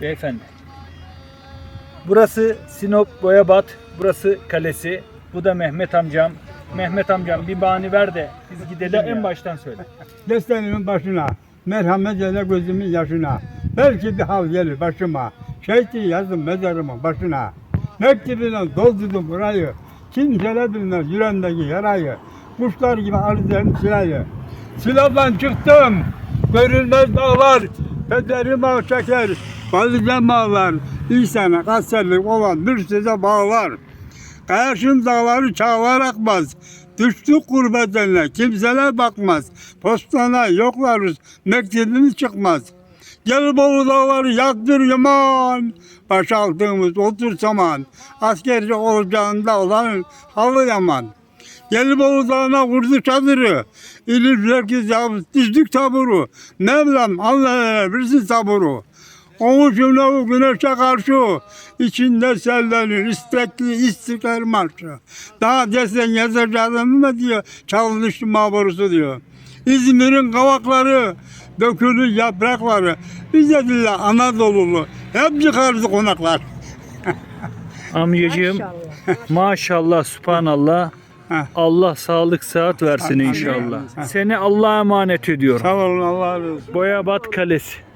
Beyefendi. Burası Sinop Boyabat, burası kalesi. Bu da Mehmet amcam. Mehmet amcam bir bahane ver de biz gidelim en baştan söyle. Destenimin başına, merhamet eyle gözümün yaşına. Belki bir hal gelir başıma. Şeyti yazdım mezarımın başına. Mektubuyla doldurdum burayı. Kimseler bilmez yüreğimdeki yarayı. Kuşlar gibi arıyorum silayı. Silahdan çıktım. Görülmez dağlar. Pederim ağ çeker. Balıcan bağlar. İnsana kanserlik olan bir size bağlar. Kayaşın dağları çağlar akmaz. Düştük gurbetine kimseler bakmaz. Postana yoklarız mektebimiz çıkmaz. Gel Bolu dağları yaktır yaman. Başaldığımız otur saman. Askerci olacağında olan halı yaman. Gel Bolu dağına vurdu çadırı. İlir herkes yavuz düzdük taburu. Mevlam Allah'a versin saburu. Oğuşumla o güneşe karşı içinde sellenir istekli istiklal marşı. Daha desen yazacağım mı diyor çalınış maborusu diyor. İzmir'in kavakları dökülü yaprakları bize dille Anadolu'lu hep çıkardı konaklar. Amcacığım maşallah subhanallah. Heh. Allah sağlık saat versin inşallah. Heh. Seni Allah'a emanet ediyorum. Sağ olun Allah razı olsun. Boyabat Kalesi.